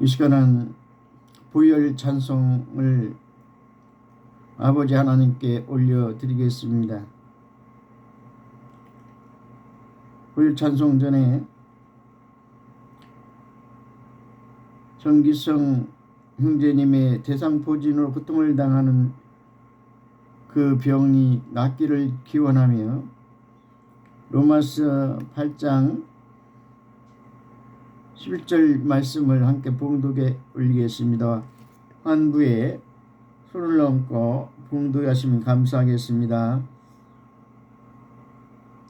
이 시간은 부열 찬송을 아버지 하나님께 올려드리겠습니다. 부열 찬송 전에 정기성 형제님의 대상포진으로 고통을 당하는 그 병이 낫기를 기원하며 로마서 8장 11절 말씀을 함께 봉독에 올리겠습니다. 환부에 손을 얹고 봉독하시면 감사하겠습니다.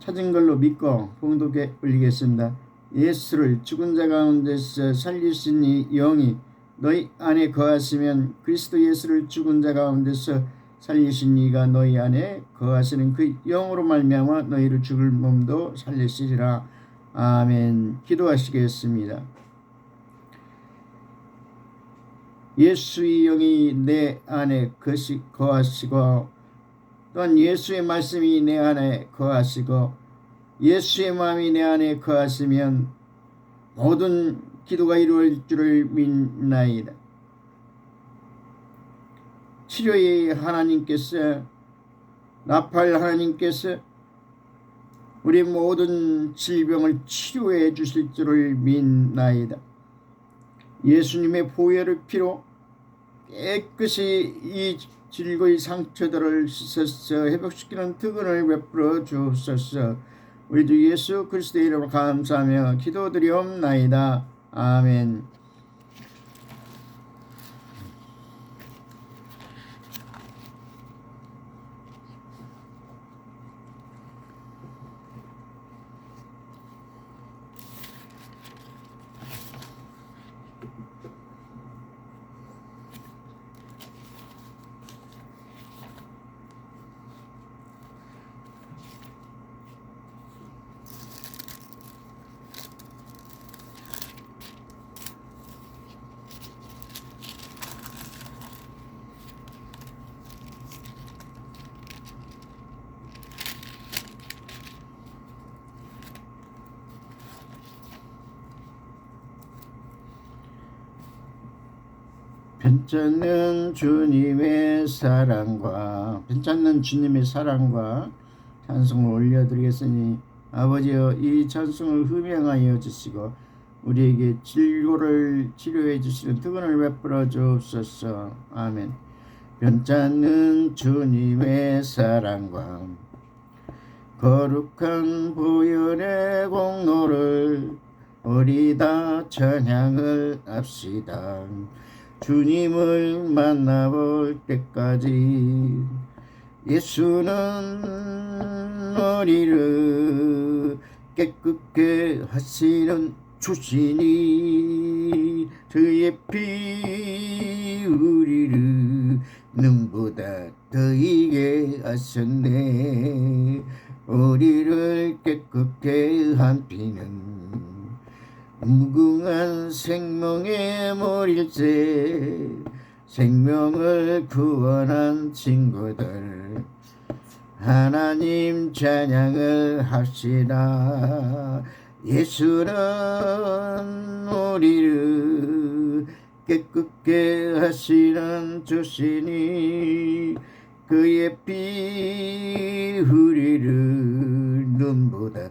찾은 걸로 믿고 봉독에 올리겠습니다. 예수를 죽은 자 가운데서 살리신 이 영이 너희 안에 거하시면 그리스도 예수를 죽은 자 가운데서 살리신 이가 너희 안에 거하시는 그 영으로 말미암아 너희를 죽을 몸도 살리시리라. 아멘. 기도하시겠습니다. 예수의 영이 내 안에 거하시고 또한 예수의 말씀이 내 안에 거하시고 예수의 마음이 내 안에 거하시면 모든 기도가 이루어질 줄을 믿나이다. 치료의 하나님께서 나팔 하나님께서 우리 모든 질병을 치료해 주실 줄을 믿나이다. 예수님의 보혈의 피로 깨끗이 이 질거의 상처들을 씻어서 회복시키는 특은을 베풀어 주옵소서. 우리 주 예수 그리스도의 이름으로 감사하며 기도드리옵나이다. 아멘. 괜찮는 주님의 사랑과 괜찮는 주님의 사랑과 찬송을 올려드리겠으니 아버지여 이 찬송을 흠양하여 주시고 우리에게 진료를 치료해 주시는 특은을 베풀어 주옵소서. 아멘. 괜찮는 주님의 사랑과 거룩한 보혈의 공로를 우리 다 찬양을 합시다 주님을 만나볼 때까지 예수는 우리를 깨끗게 하시는 주시니 그의 피 우리를 눈보다 더이게 하셨네. 우리를 깨끗게 한 피는 무궁한 생명의 머리째 생명을 구원한 친구들. 하나님 찬양을 합시다. 예수는 우리를 깨끗게 하시는 주시니 그의 피 우리를 눈보다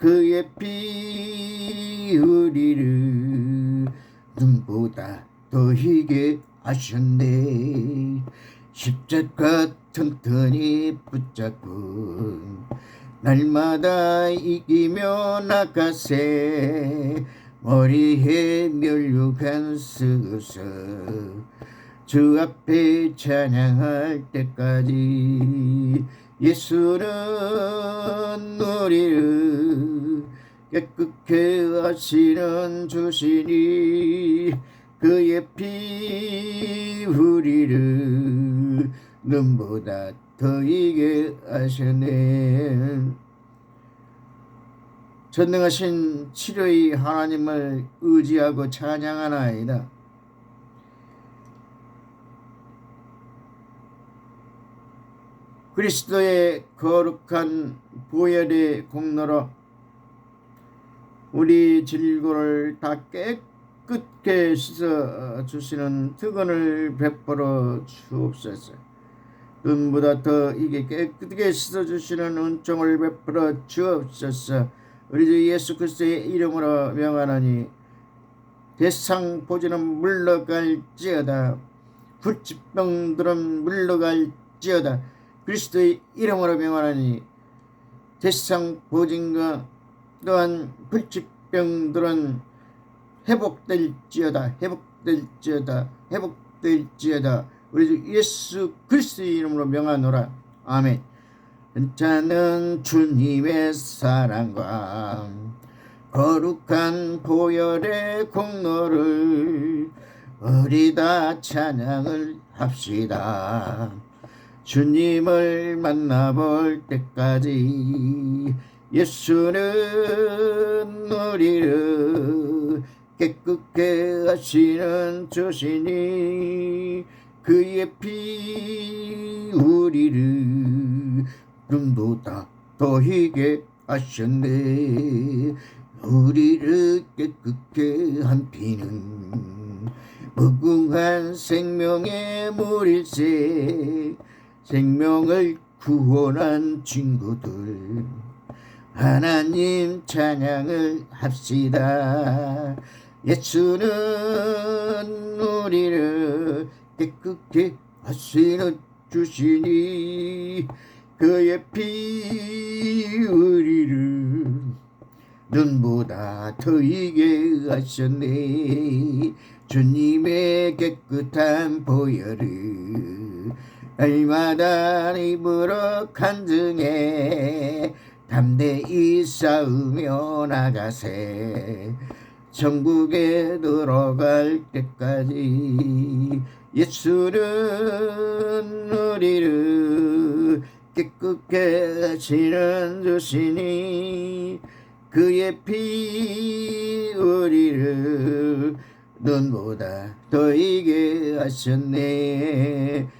그의 피 우리를 눈보다 더 희게 하셨네. 십자가 튼튼히 붙잡고 날마다 이기며 나가세. 머리에 멸류관 쓰고서 주 앞에 찬양할 때까지 예수는 우리를 깨끗게 하시는 주시니 그의 피 우리를 눈보다 더 이게 하셨네 전능하신 치료의 하나님을 의지하고 찬양하나이다. 그리스도의 거룩한 보혈의 공로로 우리 질고를 다 깨끗게 씻어 주시는 특언을 베풀어 주옵소서. 눈보다 더 이게 깨끗하게 씻어 주시는 은총을 베풀어 주옵소서. 우리 주 예수 그리스도의 이름으로 명하노니 대상 보지는 물러갈지어다. 불치병들은 물러갈지어다. 그리스도의 이름으로 명하노니 대상 보진과 또한 불치병들은 회복될지어다 회복될지어다 회복될지어다. 우리 주 예수 그리스도의 이름으로 명하노라. 아멘. 자는 주님의 사랑과 거룩한 보혈의 공로를 우리 다 찬양을 합시다 주님을 만나볼 때까지 예수는 우리를 깨끗게 하시는 주시니 그의 피 우리를 눈보다 더히게 하셨네. 우리를 깨끗게 한 피는 무궁한 생명의 물일세 생명을 구원한 친구들 하나님 찬양을 합시다. 예수는 우리를 깨끗게 하시는 주시니 그의 피 우리를 눈보다 더 이게 하셨네. 주님의 깨끗한 보혈을 날마다 입으로 간증해. 담대히 싸우며 나가세. 천국에 들어갈 때까지 예수는 우리를 깨끗게 하시는 주시니 그의 피 우리를 눈보다 더 이게 하셨네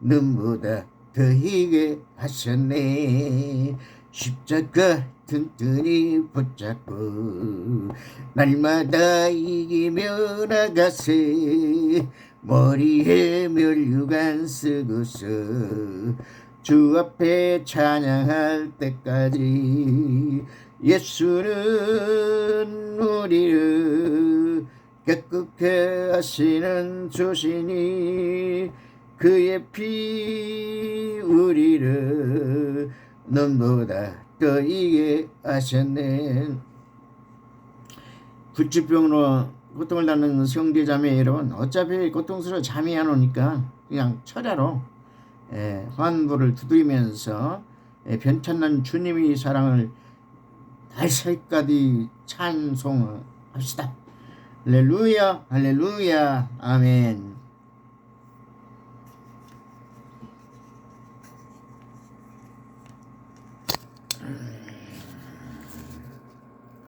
눈보다 더 희게 하셨네. 십자가 튼튼히 붙잡고 날마다 이기며 나가세. 머리에 멸류관 쓰고서 주 앞에 찬양할 때까지 예수는 우리를 깨끗게 하시는 주시니 그의 피 우리를 눈보다 더 이게 하셨네. 불치병으로 고통을 받는 성대자매 여러분 어차피 고통스러워 잠이 안 오니까 그냥 철야로 예, 환부를 두드리면서 예, 변천난 주님의 사랑을 달살까지 찬송합시다. 할렐루야 할렐루야. 아멘